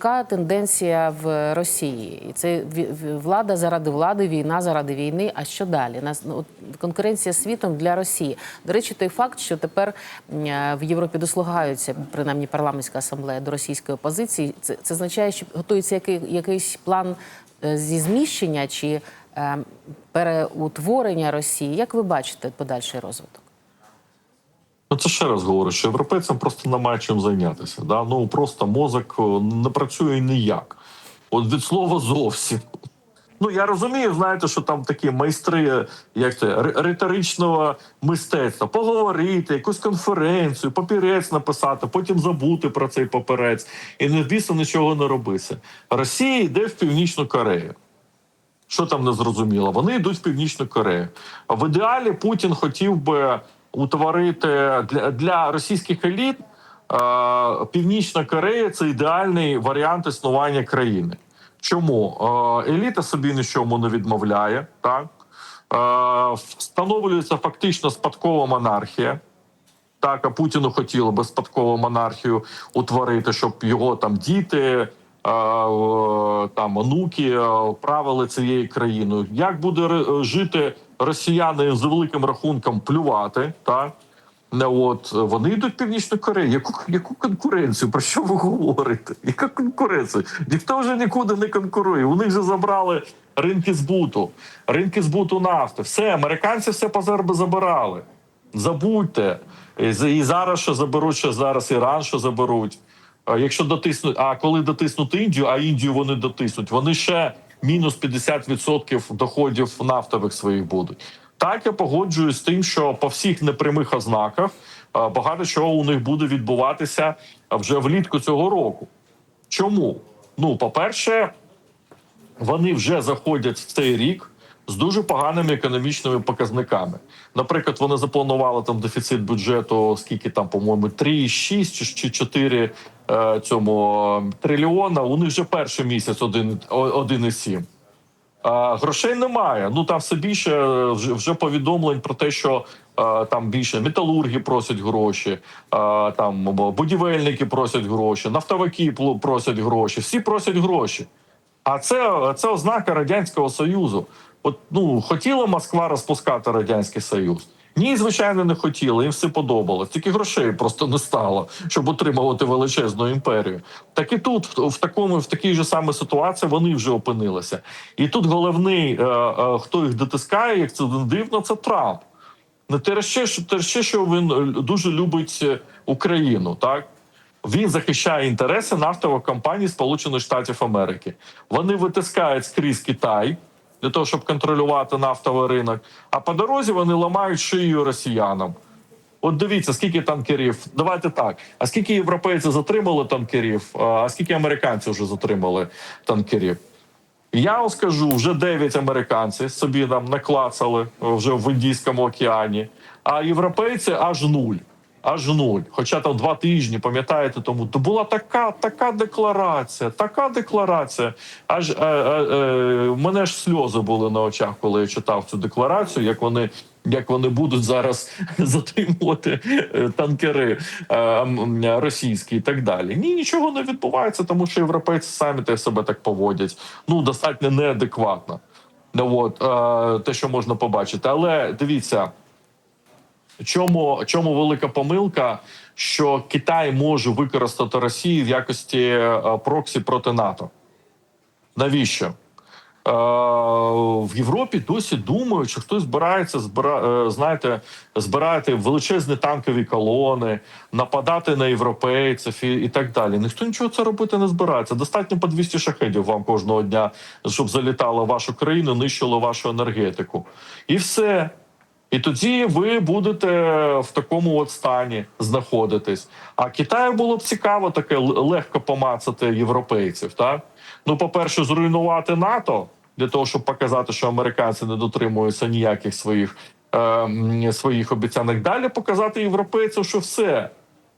яка тенденція в Росії? І Це влада заради влади, війна заради війни. А що далі? Нас ну, конкуренція світом для Росії. До речі, той факт, що тепер е, в Європі дослухаються, принаймні парламентська асамблея до російської опозиції. Це, це означає, що готується який, якийсь план е, зі зміщення чи е, переутворення Росії. Як ви бачите подальший розвиток? Ну, це ще раз говорю, що європейцям просто немає чим зайнятися. Да? Ну просто мозок не працює ніяк. От від слова зовсім. Ну я розумію, знаєте, що там такі майстри, як це риторичного мистецтва, поговорити, якусь конференцію, папірець написати, потім забути про цей папірець і не більше нічого не робити. Росія йде в Північну Корею. Що там не зрозуміло? Вони йдуть в Північну Корею. В ідеалі Путін хотів би утворити для, для російських еліт е, Північна Корея це ідеальний варіант існування країни. Чому? Е, еліта собі нічому не відмовляє, так? Е, встановлюється фактично спадкова монархія. Так, а Путіну хотіло би спадкову монархію утворити, щоб його там діти, там онуки правили цією країною. Як буде жити росіяни з великим рахунком плювати? Так не от вони йдуть в північну Корею. Яку яку конкуренцію? Про що ви говорите? Яка конкуренція? Ніхто вже нікуди не конкурує. У них вже забрали ринки збуту, ринки збуту нафти. Все, американці все позарби забирали. Забудьте. І зараз що заберуть, що зараз Іран що заберуть. Якщо дотиснуть, а коли дотиснуть Індію, а Індію вони дотиснуть, вони ще мінус 50% доходів нафтових своїх будуть. Так я погоджуюсь з тим, що по всіх непрямих ознаках багато чого у них буде відбуватися вже влітку цього року. Чому? Ну, по-перше, вони вже заходять в цей рік з дуже поганими економічними показниками. Наприклад, вони запланували там дефіцит бюджету, скільки там, по-моєму, 3,6 чи- чи 4 е, цьому е, трильйона. У них вже перший місяць один- о- 1,7. А, грошей немає. Ну там все більше е, вже, повідомлень про те, що е, там більше металурги просять гроші, е, там будівельники просять гроші, нафтовики просять гроші. Всі просять гроші. А це, це ознака радянського союзу. От ну хотіла Москва розпускати радянський союз. Ні, звичайно, не хотіли. Їм все подобалось. Тільки грошей просто не стало, щоб утримувати величезну імперію. Так і тут, в, такому, в такій же самій ситуації, вони вже опинилися. І тут головний, е, е, хто їх дотискає, як це дивно, це Трамп. Не те ще, ще, що він е, дуже любить Україну, так. Він захищає інтереси нафтових компаній Сполучених Штатів Америки. Вони витискають скрізь Китай для того, щоб контролювати нафтовий ринок. А по дорозі вони ламають шию росіянам. От дивіться, скільки танкерів. Давайте так. А скільки європейців затримали танкерів? А скільки американців вже затримали танкерів? Я вам скажу, вже 9 американців собі там наклацали вже в Індійському океані, а європейці аж нуль. Аж нуль. Хоча там два тижні, пам'ятаєте, тому то була така, така декларація, така декларація. Аж е, е, е, мене ж сльози були на очах, коли я читав цю декларацію, як вони. Як вони будуть зараз затримувати е, танкери е, російські і так далі? Ні, нічого не відбувається, тому що європейці самі те себе так поводять. Ну достатньо неадекватно. Ну, от, е, те, що можна побачити. Але дивіться, чому, чому велика помилка, що Китай може використати Росію в якості е, проксі проти НАТО? Навіщо? Е, в Європі досі думають, що хтось збирається збира, е, знаєте, збирати величезні танкові колони, нападати на європейців і, і так далі. Ніхто нічого це робити не збирається. Достатньо по 200 шахедів вам кожного дня, щоб залітало в вашу країну, нищило вашу енергетику. І все. І тоді ви будете в такому от стані знаходитись. А Китаю було б цікаво таке легко помацати європейців. Так ну, по-перше, зруйнувати НАТО для того, щоб показати, що американці не дотримуються ніяких своїх, е, своїх обіцянок. Далі показати європейцям, що все.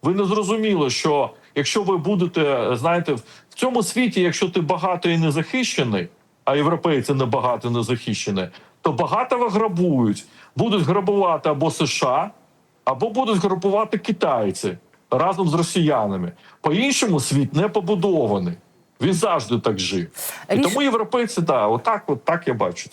Ви не зрозуміли, що якщо ви будете, знаєте, в цьому світі, якщо ти багатий і не захищений, а європейці не багато не захищені, то багатого грабують. Будуть грабувати або США, або будуть грабувати китайці разом з росіянами. По іншому світ не побудований. Він завжди так жив. І тому європейці, да, отак, от так я бачу.